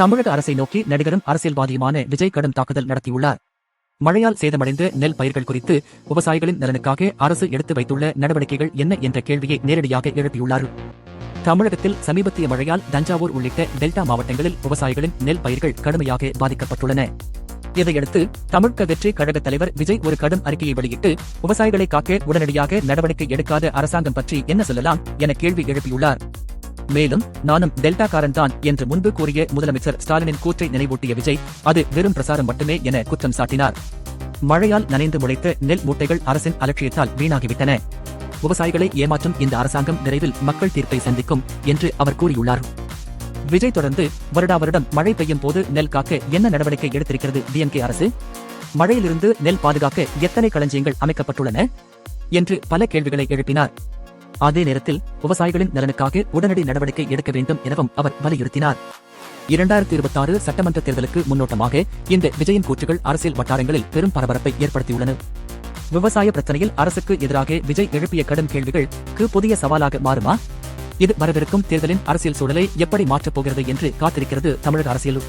தமிழக அரசை நோக்கி நடிகரும் அரசியல்வாதியுமான விஜய் கடும் தாக்குதல் நடத்தியுள்ளார். மழையால் சேதமடைந்த நெல் பயிர்கள் குறித்து விவசாயிகளின் நலனுக்காக அரசு எடுத்து வைத்துள்ள நடவடிக்கைகள் என்ன என்ற கேள்வியை நேரடியாக எழுப்பியுள்ளார். தமிழகத்தில் சமீபத்திய மழையால் தஞ்சாவூர் உள்ளிட்ட டெல்டா மாவட்டங்களில் விவசாயிகளின் நெல் பயிர்கள் கடுமையாக பாதிக்கப்பட்டுள்ளன. இதையடுத்து தமிழக வெற்றி கழக தலைவர் விஜய் ஒரு கடும் அறிக்கையை வெளியிட்டு விவசாயிகளை காக்க உடனடியாக நடவடிக்கை எடுக்காத அரசாங்கம் பற்றி என்ன சொல்லலாம் என கேள்வி எழுப்பியுள்ளார். மேலும் நானும் டெல்டாக்காரன் தான் என்று முன்பு கூறிய முதலமைச்சர் ஸ்டாலினின் கூற்றை நினைவூட்டிய விஜய் அது வெறும் பிரசாரம் மட்டுமே என குற்றம் சாட்டினார். மழையால் நனைந்து முளைத்த நெல் மூட்டைகள் அரசின் அலட்சியத்தால் வீணாகிவிட்டன. விவசாயிகளை ஏமாற்றும் இந்த அரசாங்கம் விரைவில் மக்கள் தீர்ப்பை சந்திக்கும் என்று அவர் கூறியுள்ளார். விஜய் தொடர்ந்து வருடா வருடம் மழை பெய்யும் போது நெல் காக்க என்ன நடவடிக்கை எடுத்திருக்கிறது டிஎம்கே அரசு? மழையிலிருந்து நெல் பாதுகாக்க எத்தனை களஞ்சியங்கள் அமைக்கப்பட்டுள்ளன? என்று பல கேள்விகளை எழுப்பினார். அதே நேரத்தில் விவசாயிகளின் நலனுக்காக உடனடி நடவடிக்கை எடுக்க வேண்டும் எனவும் அவர் வலியுறுத்தினார். இரண்டாயிரத்தி இருபத்தி ஆறு சட்டமன்ற தேர்தலுக்கு முன்னோட்டமாக இந்த விஜயின் கூற்றுகள் அரசியல் வட்டாரங்களில் பெரும் பரபரப்பை ஏற்படுத்தியுள்ளன. விவசாய பிரச்சனையில் அரசுக்கு எதிராக விஜய் எழுப்பிய கடும் கேள்விகளுக்கு புதிய சவாலாக மாறுமா? இது வரவிருக்கும் தேர்தலின் அரசியல் சூழலை எப்படி மாற்றப் போகிறது என்று காத்திருக்கிறது தமிழக அரசியலும்